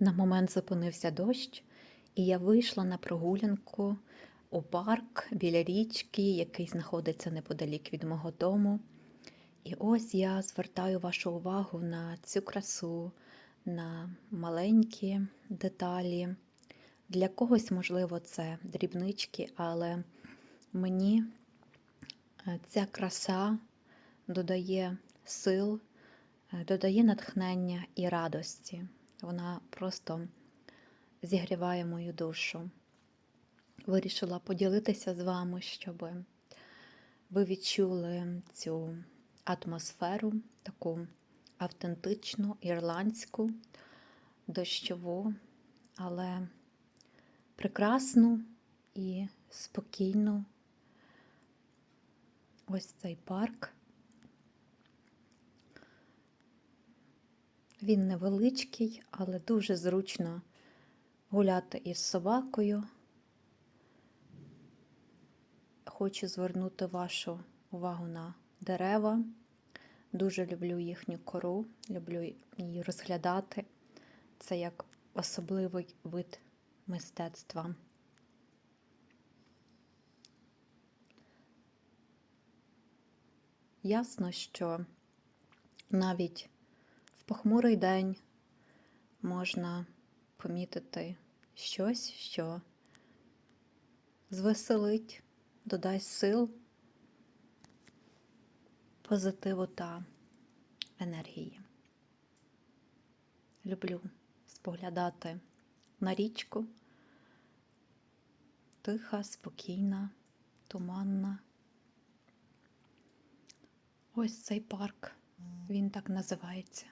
На момент зупинився дощ, і я вийшла на прогулянку у парк біля річки, який знаходиться неподалік від мого дому. І ось я звертаю вашу увагу на цю красу, на маленькі деталі. Для когось, можливо, це дрібнички, але мені е, ця краса додає сил, е, додає натхнення і радості. Вона просто зігріває мою душу. Вирішила поділитися з вами, щоб ви відчули цю атмосферу, таку автентичну, ірландську, дощову, але прекрасну і спокійну. Ось цей парк. Він невеличкий, але дуже зручно гуляти із собакою. Хочу звернути вашу увагу на дерева. Дуже люблю їхню кору, люблю її розглядати. Це як особливий вид мистецтва. Ясно, що навіть похмурий день можна помітити щось, що звеселить, додасть сил, позитиву та енергії. Люблю споглядати на річку, тиха, спокійна, туманна. Ось цей парк, він так називається.